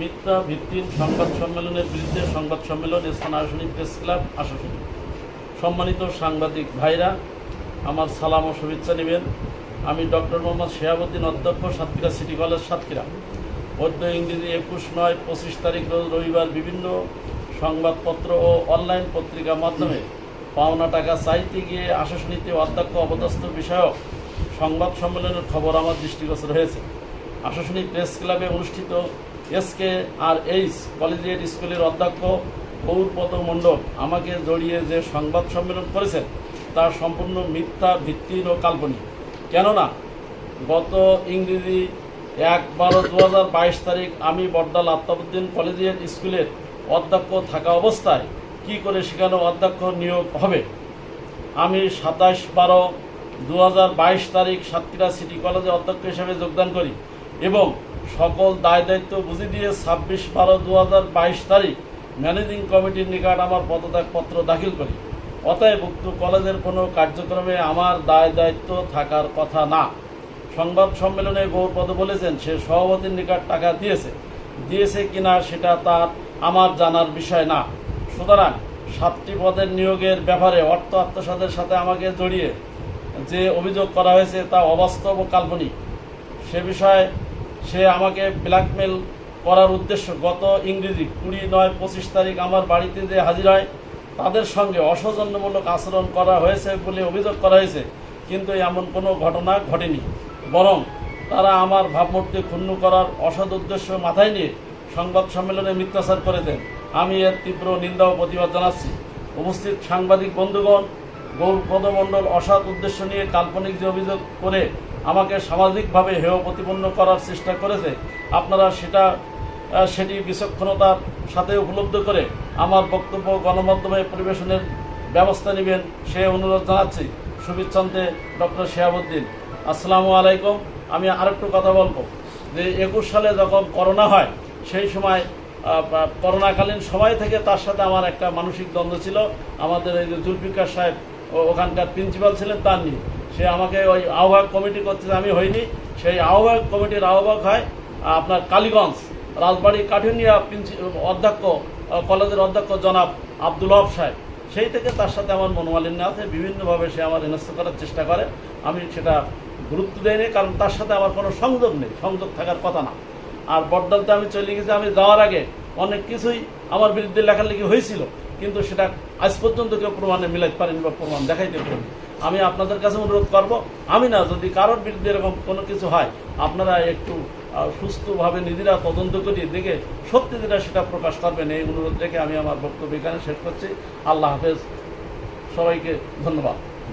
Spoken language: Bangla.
মিথ্যা ভিত্তির সংবাদ সম্মেলনের বিরুদ্ধে সংবাদ সম্মেলন স্থান আসনী প্রেস ক্লাব আশাশুনি সম্মানিত সাংবাদিক ভাইরা, আমার সালাম ও শুভেচ্ছা নেবেন। আমি ডক্টর মোহাম্মদ শেহাবুদ্দিন অধ্যক্ষ সাতক্ষীরা সিটি কলেজ সাতক্ষীরা। মধ্য ইংরেজি একুশ নয় পঁচিশ তারিখ রবিবার বিভিন্ন সংবাদপত্র ও অনলাইন পত্রিকার মাধ্যমে পাওনা টাকা চাইতে গিয়ে আশাশুনিতে অধ্যক্ষ অপদস্থ বিষয়ক সংবাদ সম্মেলনের খবর আমার দৃষ্টিগোচর হয়েছে। আশাশুনি প্রেস ক্লাবে অনুষ্ঠিত এসকে আর এইচ কলেজিয়েট স্কুলের অধ্যক্ষ গৌরপদ মণ্ডল আমাকে জড়িয়ে যে সংবাদ সম্মেলন করেছেন তা সম্পূর্ণ মিথ্যা ভিত্তিহীন ও কাল্পনিক। কেননা, গত ইংরেজি এক বারো দু তারিখ আমি বড্ডাল আত্তাবুদ্দিন কলেজিয়েট স্কুলের অধ্যক্ষ থাকা অবস্থায় কি করে সেখানে অধ্যক্ষ নিয়োগ হবে? আমি সাতাশ বারো দু তারিখ সাতক্ষীরা সিটি কলেজে অধ্যক্ষ হিসেবে যোগদান করি। এবং সকল দায় দায়িত্ব বুঝে দিয়ে ছাব্বিশ বারো দু তারিখ ম্যানেজিং কমিটির নিকট আমার পদত্যাগপত্র দাখিল করি। অতএব উক্ত কলেজের কোনো কার্যক্রমে আমার দায় দায়িত্ব থাকার কথা না। সংবাদ সম্মেলনে গৌরপদ বলেছেন, সে সভাপতির নিকট টাকা দিয়েছে। দিয়েছে কিনা সেটা তার আমার জানার বিষয় না। সুতরাং সাতটি পদের নিয়োগের ব্যাপারে অর্থ আত্মসাতের সাথে আমাকে জড়িয়ে যে অভিযোগ করা হয়েছে তা অবাস্তব ও কাল্পনিক। সে বিষয়ে সে আমাকে ব্ল্যাকমেল করার উদ্দেশ্য গত ইংরেজি কুড়ি নয় পঁচিশ তারিখ আমার বাড়িতে যে হাজির হয়, তাদের সঙ্গে অসৌজন্যমূলক আচরণ করা হয়েছে বলে অভিযোগ করা হয়েছে। কিন্তু এমন কোনো ঘটনা ঘটেনি। বরং তারা আমার ভাবমূর্তি ক্ষুণ্ণ করার অসৎ উদ্দেশ্য মাথায় নিয়ে সংবাদ সম্মেলনে মিথ্যাচার করে দেন আমি এর তীব্র নিন্দা ও প্রতিবাদ জানাচ্ছি। উপস্থিত সাংবাদিক বন্ধুগণ গৌরপদ মণ্ডল অসৎ উদ্দেশ্য নিয়ে কাল্পনিক যে অভিযোগ করে আমাকে সামাজিকভাবে হেয় প্রতিপন্ন করার চেষ্টা করেছে, আপনারা সেটা সেটি বিচক্ষণতার সাথে উপলব্ধ করে আমার বক্তব্য গণমাধ্যমে পরিবেশনের ব্যবস্থা নেবেন সে অনুরোধ জানাচ্ছি। শুভেচ্ছান্তে ডক্টর শেহাবুদ্দিন আসসালামু আলাইকুম। আমি আরেকটু কথা বলব। যে একুশ সালে যখন করোনা হয়, সেই সময় করোনাকালীন সময় থেকে তার সাথে আমার একটা মানসিক দ্বন্দ্ব ছিল। আমাদের এই যে জুলফিকার সাহেব ওখানকার প্রিন্সিপাল ছিলেন তার নিয়ে। সে আমাকে ওই আহ্বায়ক কমিটি করতে আমি হইনি। সেই আহ্বায়ক কমিটির আহ্বায়ক হয় আপনার কালীগঞ্জ রাজবাড়ি কাঠুনিয়া অধ্যক্ষ কলেজের অধ্যক্ষ জনাব আব্দুল হক সাহেব। সেই থেকে তার সাথে আমার মনোমালিন্য আছে, বিভিন্নভাবে সে আমার হেনস্থ করার চেষ্টা করে। আমি সেটা গুরুত্ব দেয়নি কারণ তার সাথে আমার কোনো সংযোগ নেই, সংযোগ থাকার কথা না। আর বড্ডালতে আমি চলে গেছি, আমি যাওয়ার আগে অনেক কিছুই আমার বিরুদ্ধে লেখালেখি হয়েছিল, কিন্তু সেটা আজ পর্যন্ত কেউ প্রমাণে মিলাইতে পারেনি বা প্রমাণ দেখাইতে পারেনি। আমি আপনাদের কাছে অনুরোধ করব, আমি না, যদি কারোর বিরুদ্ধে এরকম কোনো কিছু হয়, আপনারা একটু সুস্থভাবে নিজেরা তদন্ত করি দেখে সত্যি যেটা সেটা প্রকাশ করবেন। এই অনুরোধ রেখে আমি আমার বক্তব্য এখানে শেষ করছি। আল্লাহ হাফেজ। সবাইকে ধন্যবাদ।